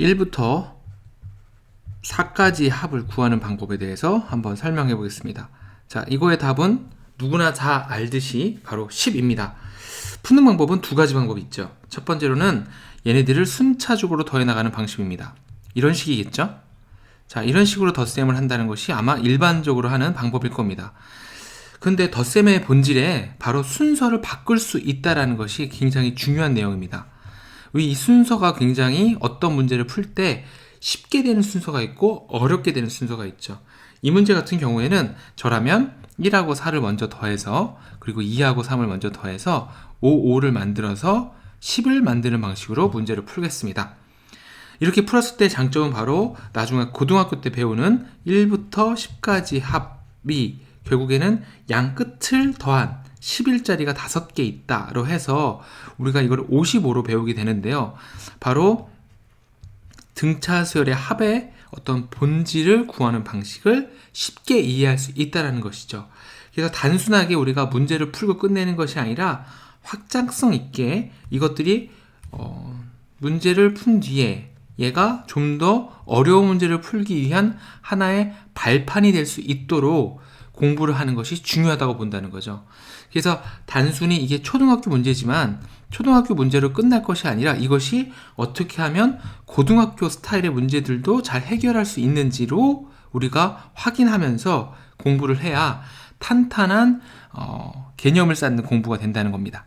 1부터 4까지 합을 구하는 방법에 대해서 한번 설명해 보겠습니다. 자, 이거의 답은 누구나 다 알듯이 바로 10입니다. 푸는 방법은 두 가지 방법이 있죠. 첫 번째로는 얘네들을 순차적으로 더해 나가는 방식입니다. 이런 식이겠죠? 자, 이런 식으로 덧셈을 한다는 것이 아마 일반적으로 하는 방법일 겁니다. 근데 덧셈의 본질에 바로 순서를 바꿀 수 있다라는 것이 굉장히 중요한 내용입니다. 이 순서가 굉장히 어떤 문제를 풀 때 쉽게 되는 순서가 있고 어렵게 되는 순서가 있죠. 이 문제 같은 경우에는 저라면 1하고 4를 먼저 더해서 그리고 2하고 3을 먼저 더해서 5, 5를 만들어서 10을 만드는 방식으로 문제를 풀겠습니다. 이렇게 풀었을 때 장점은 바로 나중에 고등학교 때 배우는 1부터 10까지 합이 결국에는 양 끝을 더한 11자리가 5개 있다로 해서 우리가 이걸 55로 배우게 되는데요. 바로 등차 수열의 합의 어떤 본질을 구하는 방식을 쉽게 이해할 수 있다는 것이죠. 그래서 단순하게 우리가 문제를 풀고 끝내는 것이 아니라 확장성 있게 이것들이 어, 문제를 푼 뒤에 얘가 좀 더 어려운 문제를 풀기 위한 하나의 발판이 될 수 있도록 공부를 하는 것이 중요하다고 본다는 거죠. 그래서 단순히 이게 초등학교 문제지만 초등학교 문제로 끝날 것이 아니라 이것이 어떻게 하면 고등학교 스타일의 문제들도 잘 해결할 수 있는지로 우리가 확인하면서 공부를 해야 탄탄한 어, 개념을 쌓는 공부가 된다는 겁니다.